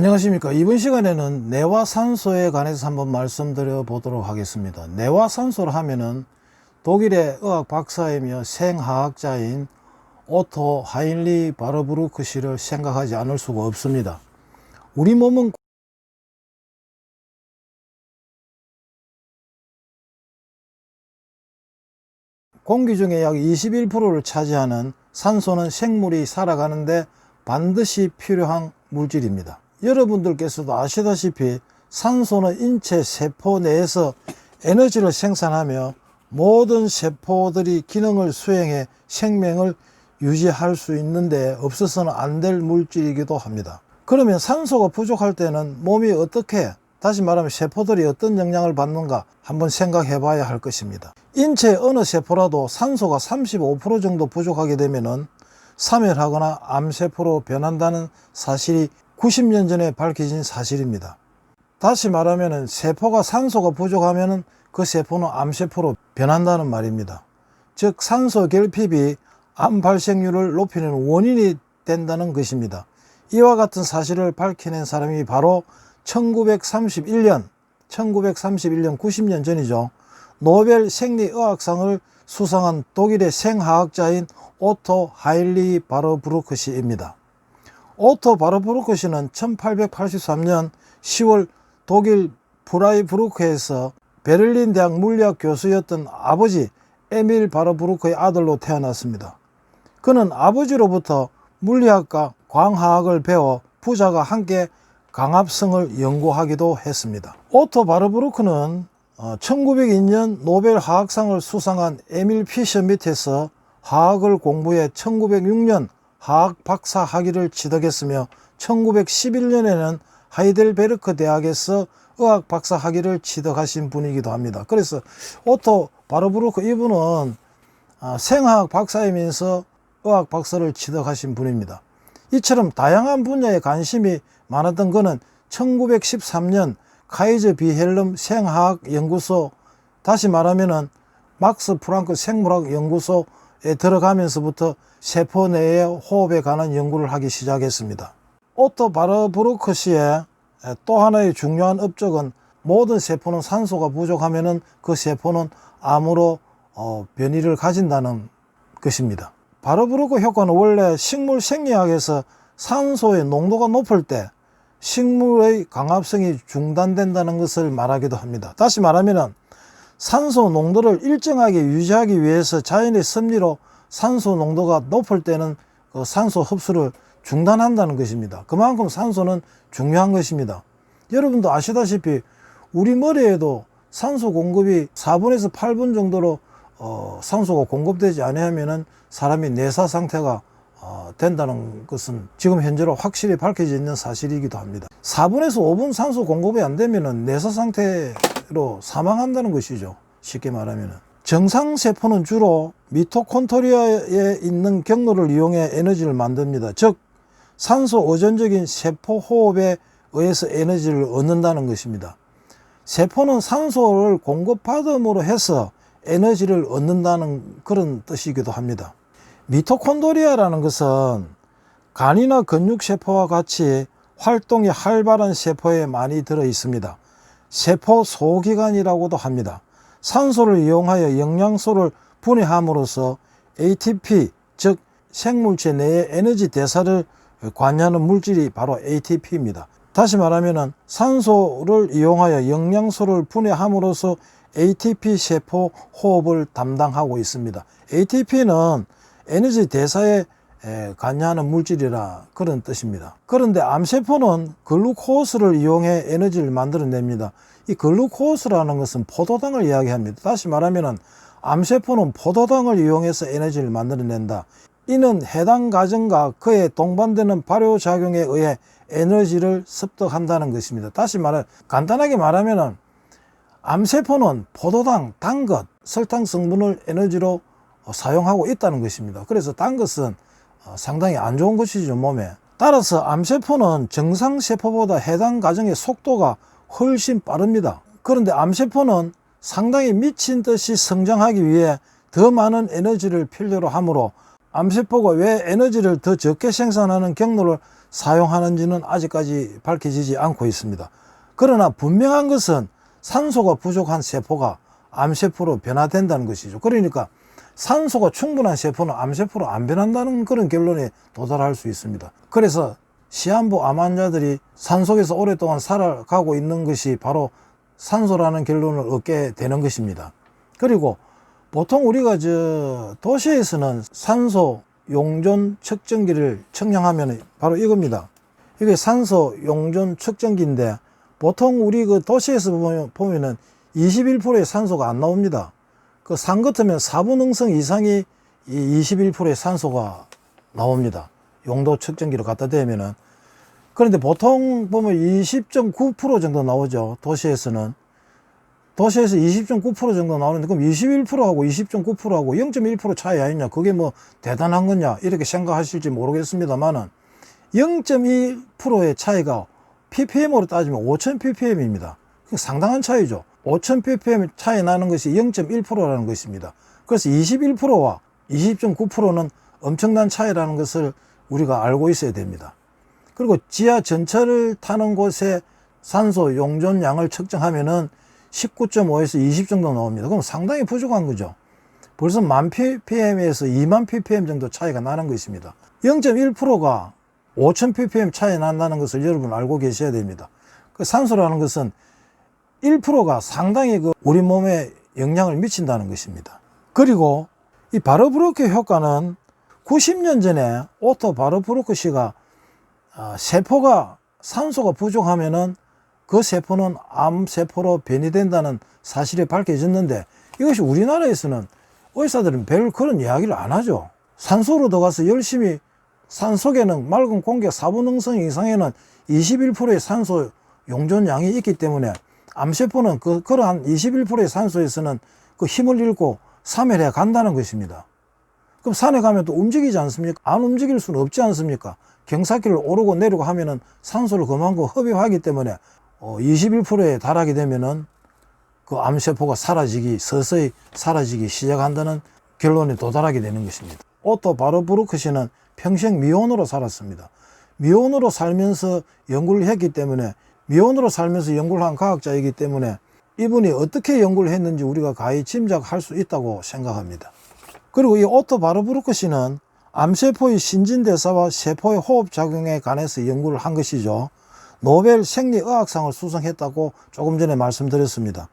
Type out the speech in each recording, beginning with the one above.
안녕하십니까. 이번 시간에는 내화산소에 관해서 한번 말씀드려 보도록 하겠습니다. 내화산소를 하면은 독일의 의학 박사이며 생화학자인 오토 하인리 바르부르크 씨를 생각하지 않을 수가 없습니다. 우리 몸은 공기 중에 약 21%를 차지하는 산소는 생물이 살아가는데 반드시 필요한 물질입니다. 여러분들께서도 아시다시피 산소는 인체 세포 내에서 에너지를 생산하며 모든 세포들이 기능을 수행해 생명을 유지할 수 있는데 없어서는 안 될 물질이기도 합니다. 그러면 산소가 부족할 때는 몸이 어떻게 다시 말하면 세포들이 어떤 영향을 받는가 한번 생각해 봐야 할 것입니다. 인체 어느 세포라도 산소가 35% 정도 부족하게 되면 은 사멸하거나 암세포로 변한다는 사실이 90년 전에 밝혀진 사실입니다. 다시 말하면 세포가 산소가 부족하면 그 세포는 암세포로 변한다는 말입니다. 즉 산소 결핍이 암 발생률을 높이는 원인이 된다는 것입니다. 이와 같은 사실을 밝혀낸 사람이 바로 1931년, 1931년 90년 전이죠. 노벨 생리의학상을 수상한 독일의 생화학자인 오토 하일리 바르부르크 씨입니다. 오토 바르부르크 씨는 1883년 10월 독일 프라이부르크에서 베를린 대학 물리학 교수였던 아버지 에밀 바르부르크의 아들로 태어났습니다. 그는 아버지로부터 물리학과 광화학을 배워 부자가 함께 강합성을 연구하기도 했습니다. 오토 바르부르크는 1902년 노벨 화학상을 수상한 에밀 피셔 밑에서 화학을 공부해 1906년 화학 박사 학위를 취득했으며 1911년에는 하이델베르크 대학에서 의학 박사 학위를 취득하신 분이기도 합니다. 그래서 오토 바르부르크 이분은 아, 생화학 박사이면서 의학 박사를 취득하신 분입니다. 이처럼 다양한 분야에 관심이 많았던 그는 1913년 카이저 비헬름 생화학 연구소 다시 말하면은 막스 프랑크 생물학 연구소에 들어가면서부터 세포 내의 호흡에 관한 연구를 하기 시작했습니다. 오토 바르부르크 씨의 또 하나의 중요한 업적은 모든 세포는 산소가 부족하면은 그 세포는 암으로 어, 변이를 가진다는 것입니다. 바르부르크 효과는 원래 식물 생리학에서 산소의 농도가 높을 때 식물의 강합성이 중단된다는 것을 말하기도 합니다. 다시 말하면 산소 농도를 일정하게 유지하기 위해서 자연의 섭리로 산소 농도가 높을 때는 그 산소 흡수를 중단한다는 것입니다. 그만큼 산소는 중요한 것입니다. 여러분도 아시다시피 우리 머리에도 산소 공급이 4분에서 8분 정도로 어, 산소가 공급되지 않으면은 사람이 내사 상태가 어, 된다는 것은 지금 현재로 확실히 밝혀져 있는 사실이기도 합니다. 4분에서 5분 산소 공급이 안 되면은 내사 상태 로 사망한다는 것이죠. 쉽게 말하면은. 정상 세포는 주로 미토콘트리아에 있는 경로를 이용해 에너지를 만듭니다. 즉 산소 의존적인 세포 호흡에 의해서 에너지를 얻는다는 것입니다. 세포는 산소를 공급받음으로 해서 에너지를 얻는다는 그런 뜻이기도 합니다. 미토콘드리아라는 것은 간이나 근육세포와 같이 활동이 활발한 세포에 많이 들어 있습니다. 세포 소기관이라고도 합니다. 산소를 이용하여 영양소를 분해함으로써 ATP, 즉 생물체 내의 에너지 대사를 관여하는 물질이 바로 ATP입니다. 다시 말하면 산소를 이용하여 영양소를 분해함으로써 ATP 세포 호흡을 담당하고 있습니다. ATP는 에너지 대사에 관여하는 물질이라 그런 뜻입니다. 그런데 암세포는 글루코스를 이용해 에너지를 만들어냅니다. 이 글루코스라는 것은 포도당을 이야기합니다. 다시 말하면 암세포는 포도당을 이용해서 에너지를 만들어낸다. 이는 해당 가정과 그에 동반되는 발효작용에 의해 에너지를 습득한다는 것입니다. 다시 말해 간단하게 말하면 암세포는 포도당, 단 것, 설탕 성분을 에너지로 사용하고 있다는 것입니다. 그래서 단 것은 상당히 안 좋은 것이죠, 몸에. 따라서 암세포는 정상세포보다 해당 과정의 속도가 훨씬 빠릅니다. 그런데 암세포는 상당히 미친 듯이 성장하기 위해 더 많은 에너지를 필요로 하므로 암세포가 왜 에너지를 더 적게 생산하는 경로를 사용하는지는 아직까지 밝혀지지 않고 있습니다. 그러나 분명한 것은 산소가 부족한 세포가 암세포로 변화된다는 것이죠. 그러니까 산소가 충분한 세포는 암세포로 안 변한다는 그런 결론에 도달할 수 있습니다. 그래서 시한부 암 환자들이 산 속에서 오랫동안 살아가고 있는 것이 바로 산소라는 결론을 얻게 되는 것입니다. 그리고 보통 우리가 저 도시에서는 산소 용존 측정기를 측량하면 바로 이겁니다. 이게 산소 용존 측정기인데 보통 우리 그 도시에서 보면, 보면은 21%의 산소가 안 나옵니다. 그 산 같으면 4분 응성 이상이 이 21%의 산소가 나옵니다. 용도 측정기로 갖다 대면은. 그런데 보통 보면 20.9% 정도 나오죠. 도시에서는. 도시에서 20.9% 정도 나오는데 그럼 21%하고 20.9%하고 0.1% 차이 아니냐. 그게 뭐 대단한 거냐. 이렇게 생각하실지 모르겠습니다만은 0.1%의 차이가 ppm으로 따지면 5000ppm입니다. 상당한 차이죠. 5000ppm 차이 나는 것이 0.1%라는 것입니다. 그래서 21%와 20.9%는 엄청난 차이라는 것을 우리가 알고 있어야 됩니다. 그리고 지하 전철을 타는 곳에 산소 용존량을 측정하면은 19.5에서 20 정도 나옵니다. 그럼 상당히 부족한 거죠. 벌써 만 ppm에서 2만 ppm 정도 차이가 나는 것입니다. 0.1%가 5,000 ppm 차이 난다는 것을 여러분 알고 계셔야 됩니다. 그 산소라는 것은 1%가 상당히 그 우리 몸에 영향을 미친다는 것입니다. 그리고 이 바르브루크 효과는 90년 전에 오토 바르브루크 씨가 아, 세포가 산소가 부족하면은 그 세포는 암세포로 변이된다는 사실이 밝혀졌는데 이것이 우리나라에서는 의사들은 별 그런 이야기를 안 하죠. 산소로 들어가서 열심히 산 속에는 맑은 공기 4분 응성 이상에는 21%의 산소 용존량이 있기 때문에 암세포는 그, 그러한 21%의 산소에서는 그 힘을 잃고 사멸해 간다는 것입니다. 그럼 산에 가면 또 움직이지 않습니까? 안 움직일 수는 없지 않습니까? 경사길을 오르고 내리고 하면은 산소를 그만큼 흡입하기 때문에 어, 21%에 달하게 되면은 그 암세포가 사라지기, 서서히 사라지기 시작한다는 결론에 도달하게 되는 것입니다. 오토 바르브루크 씨는 평생 미혼으로 살았습니다. 미혼으로 살면서 연구를 했기 때문에 미혼으로 살면서 연구를 한 과학자이기 때문에 이분이 어떻게 연구를 했는지 우리가 가히 짐작할 수 있다고 생각합니다. 그리고 이 오토 바르브루크 씨는 암세포의 신진대사와 세포의 호흡작용에 관해서 연구를 한 것이죠. 노벨 생리의학상을 수상했다고 조금 전에 말씀드렸습니다.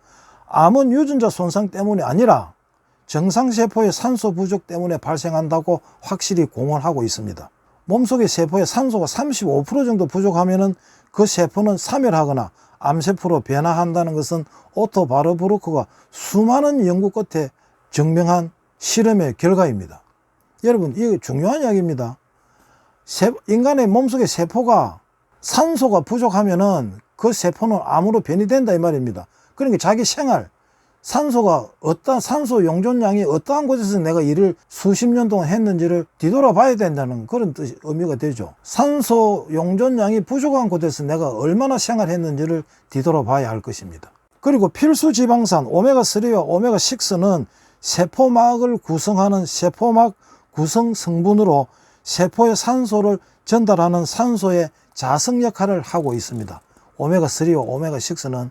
암은 유전자 손상 때문이 아니라 정상세포의 산소 부족 때문에 발생한다고 확실히 공언하고 있습니다. 몸속의 세포의 산소가 35% 정도 부족하면은 그 세포는 사멸하거나 암세포로 변화한다는 것은 오토 바르브루크가 수많은 연구 끝에 증명한 실험의 결과입니다. 여러분, 이게 중요한 이야기입니다. 인간의 몸속의 세포가 산소가 부족하면은 그 세포는 암으로 변이된다 이 말입니다. 그러니까 자기 생활, 산소가 어떠한 산소 용존량이 어떠한 곳에서 내가 일을 수십 년 동안 했는지를 뒤돌아봐야 된다는 그런 뜻 의미가 되죠. 산소 용존량이 부족한 곳에서 내가 얼마나 생활했는지를 뒤돌아봐야 할 것입니다. 그리고 필수 지방산 오메가3와 오메가6는 세포막을 구성하는 세포막 구성 성분으로 세포의 산소를 전달하는 산소의 자석 역할을 하고 있습니다. 오메가3와 오메가6는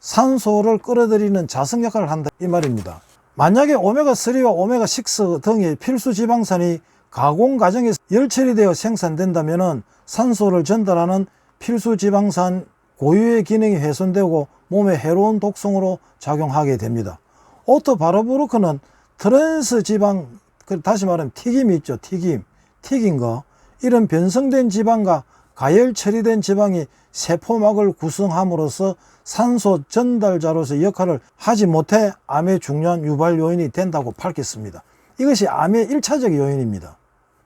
산소를 끌어들이는 자석 역할을 한다 이 말입니다. 만약에 오메가3와 오메가6 등의 필수 지방산이 가공 과정에서 열처리 되어 생산된다면 산소를 전달하는 필수 지방산 고유의 기능이 훼손되고 몸에 해로운 독성으로 작용하게 됩니다. 오토 바르브루크는 트랜스 지방, 그 다시 말하면 튀김 있죠. 튀김. 튀긴 거. 이런 변성된 지방과 가열 처리된 지방이 세포막을 구성함으로써 산소 전달자로서 역할을 하지 못해 암의 중요한 유발 요인이 된다고 밝혔습니다. 이것이 암의 1차적 요인입니다.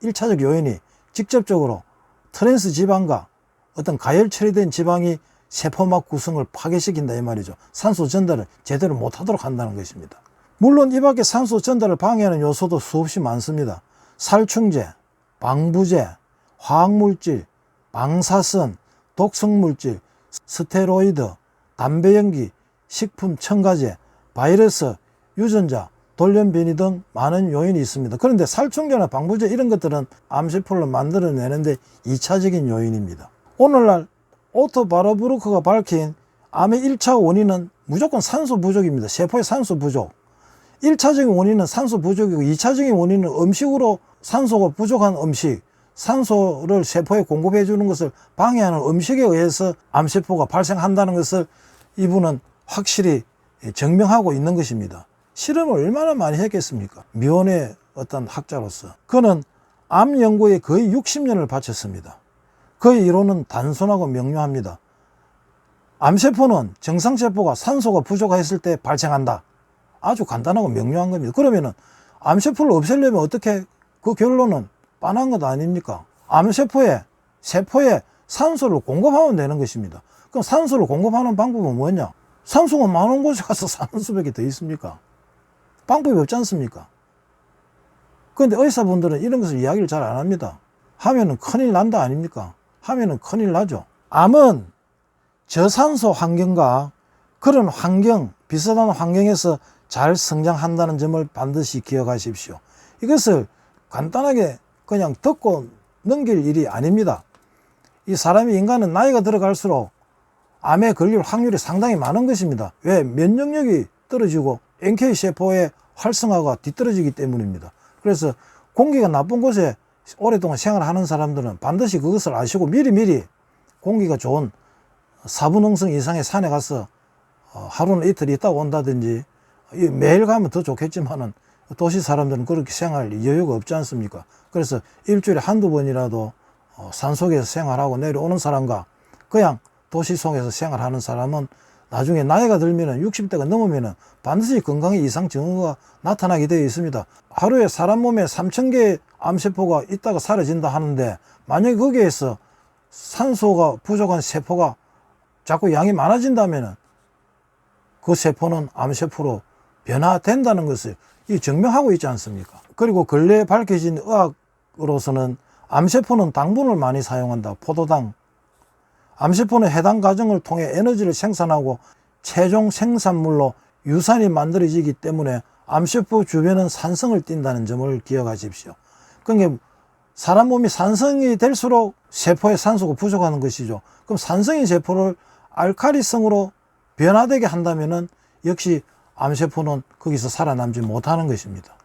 1차적 요인이 직접적으로 트랜스 지방과 어떤 가열 처리된 지방이 세포막 구성을 파괴시킨다 이 말이죠. 산소 전달을 제대로 못하도록 한다는 것입니다. 물론 이 밖에 산소 전달을 방해하는 요소도 수없이 많습니다. 살충제, 방부제, 화학물질, 방사선, 독성물질, 스테로이드, 담배 연기, 식품 첨가제, 바이러스, 유전자, 돌연변이 등 많은 요인이 있습니다. 그런데 살충제나 방부제 이런 것들은 암세포를 만들어내는데 2차적인 요인입니다. 오늘날 오토 바로브루크가 밝힌 암의 1차 원인은 무조건 산소 부족입니다. 세포의 산소 부족. 1차적인 원인은 산소 부족이고 2차적인 원인은 음식으로 산소가 부족한 음식, 산소를 세포에 공급해 주는 것을 방해하는 음식에 의해서 암세포가 발생한다는 것을 이분은 확실히 증명하고 있는 것입니다. 실험을 얼마나 많이 했겠습니까? 미혼의 어떤 학자로서. 그는 암 연구에 거의 60년을 바쳤습니다. 그의 이론은 단순하고 명료합니다. 암세포는 정상세포가 산소가 부족했을 때 발생한다. 아주 간단하고 명료한 겁니다. 그러면은 암세포를 없애려면 어떻게 그 결론은 빤한 것 아닙니까? 암세포에 세포에 산소를 공급하면 되는 것입니다. 그럼 산소를 공급하는 방법은 뭐냐? 산소가 많은 곳에 가서 사는 수밖에 더 있습니까? 방법이 없지 않습니까? 그런데 의사분들은 이런 것을 이야기를 잘 안 합니다. 하면은 큰일 난다 아닙니까? 하면은 큰일 나죠. 암은 저산소 환경과 그런 환경, 비슷한 환경에서 잘 성장한다는 점을 반드시 기억하십시오. 이것을 간단하게 그냥 듣고 넘길 일이 아닙니다. 이 사람이 인간은 나이가 들어갈수록 암에 걸릴 확률이 상당히 많은 것입니다. 왜? 면역력이 떨어지고 NK 세포의 활성화가 뒤떨어지기 때문입니다. 그래서 공기가 나쁜 곳에 오랫동안 생활하는 사람들은 반드시 그것을 아시고 미리미리 공기가 좋은 사분홍성 이상의 산에 가서 어, 하루는 이틀 있다 온다든지 이 매일 가면 더 좋겠지만은 도시 사람들은 그렇게 생활 여유가 없지 않습니까? 그래서 일주일에 한두 번이라도 어, 산 속에서 생활하고 내려오는 사람과 그냥 도시 속에서 생활하는 사람은 나중에 나이가 들면은 60대가 넘으면은 반드시 건강에 이상 증후가 나타나게 되어 있습니다. 하루에 사람 몸에 3,000개의 암세포가 있다가 사라진다 하는데 만약에 거기에서 산소가 부족한 세포가 자꾸 양이 많아진다면은 그 세포는 암세포로 변화된다는 것을 이 증명하고 있지 않습니까? 그리고 근래에 밝혀진 의학으로서는 암세포는 당분을 많이 사용한다. 포도당. 암세포는 해당 과정을 통해 에너지를 생산하고 최종 생산물로 유산이 만들어지기 때문에 암세포 주변은 산성을 띈다는 점을 기억하십시오. 그러니까 사람 몸이 산성이 될수록 세포에 산소가 부족하는 것이죠. 그럼 산성인 세포를 알카리성으로 변화되게 한다면은 역시 암세포는 거기서 살아남지 못하는 것입니다.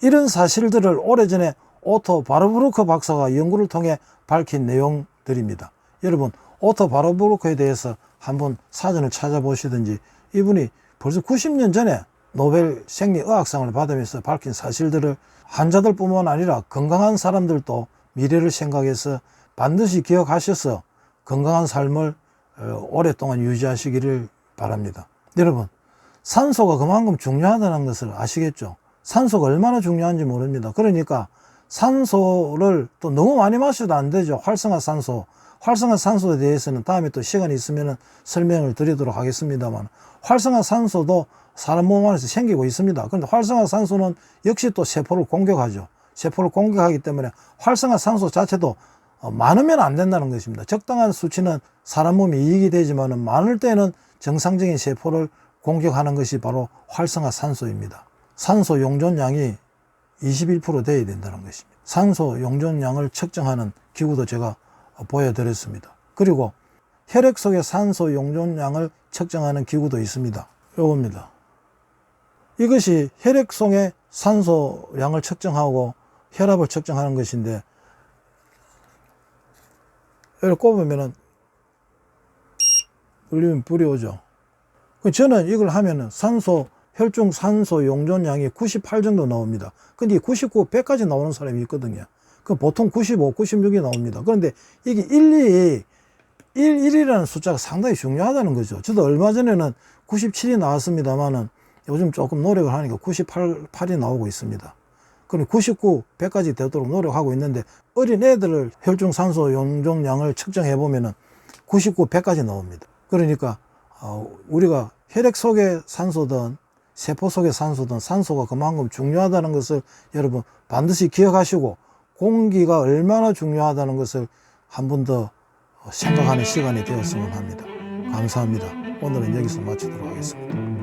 이런 사실들을 오래전에 오토 바르브루크 박사가 연구를 통해 밝힌 내용들입니다. 여러분, 오토 바르브루크에 대해서 한번 사전을 찾아보시든지 이분이 벌써 90년 전에 노벨 생리의학상을 받으면서 밝힌 사실들을 환자들뿐만 아니라 건강한 사람들도 미래를 생각해서 반드시 기억하셔서 건강한 삶을 어, 오랫동안 유지하시기를 바랍니다. 여러분, 산소가 그만큼 중요하다는 것을 아시겠죠? 산소가 얼마나 중요한지 모릅니다. 그러니까 산소를 또 너무 많이 마셔도 안 되죠. 활성화 산소. 활성화 산소에 대해서는 다음에 또 시간이 있으면 설명을 드리도록 하겠습니다만 활성화 산소도 사람 몸 안에서 생기고 있습니다. 그런데 활성화 산소는 역시 또 세포를 공격하죠. 세포를 공격하기 때문에 활성화 산소 자체도 어, 많으면 안 된다는 것입니다. 적당한 수치는 사람 몸이 이익이 되지만 많을 때는 정상적인 세포를 공격하는 것이 바로 활성화 산소입니다. 산소 용존량이 21% 돼야 된다는 것입니다. 산소 용존량을 측정하는 기구도 제가 보여드렸습니다. 그리고 혈액 속의 산소 용존량을 측정하는 기구도 있습니다. 요겁니다. 이것이 혈액 속의 산소량을 측정하고 혈압을 측정하는 것인데 이렇게 꼽으면은 울리면 불이 오죠. 그 저는 이걸 하면은 산소 혈중 산소 용존량이 98 정도 나옵니다. 근데 99, 100까지 나오는 사람이 있거든요. 그 보통 95, 96이 나옵니다. 그런데 이게 1, 2, 1, 1이라는 숫자가 상당히 중요하다는 거죠. 저도 얼마 전에는 97이 나왔습니다만은 요즘 조금 노력을 하니까 98, 8이 나오고 있습니다. 그럼 99, 100까지 되도록 노력하고 있는데 어린 애들을 혈중 산소 용존량을 측정해 보면은 99, 100까지 나옵니다. 그러니까 어, 우리가 혈액 속의 산소든 세포 속의 산소든 산소가 그만큼 중요하다는 것을 여러분 반드시 기억하시고 공기가 얼마나 중요하다는 것을 한 번 더 생각하는 시간이 되었으면 합니다. 감사합니다. 오늘은 여기서 마치도록 하겠습니다.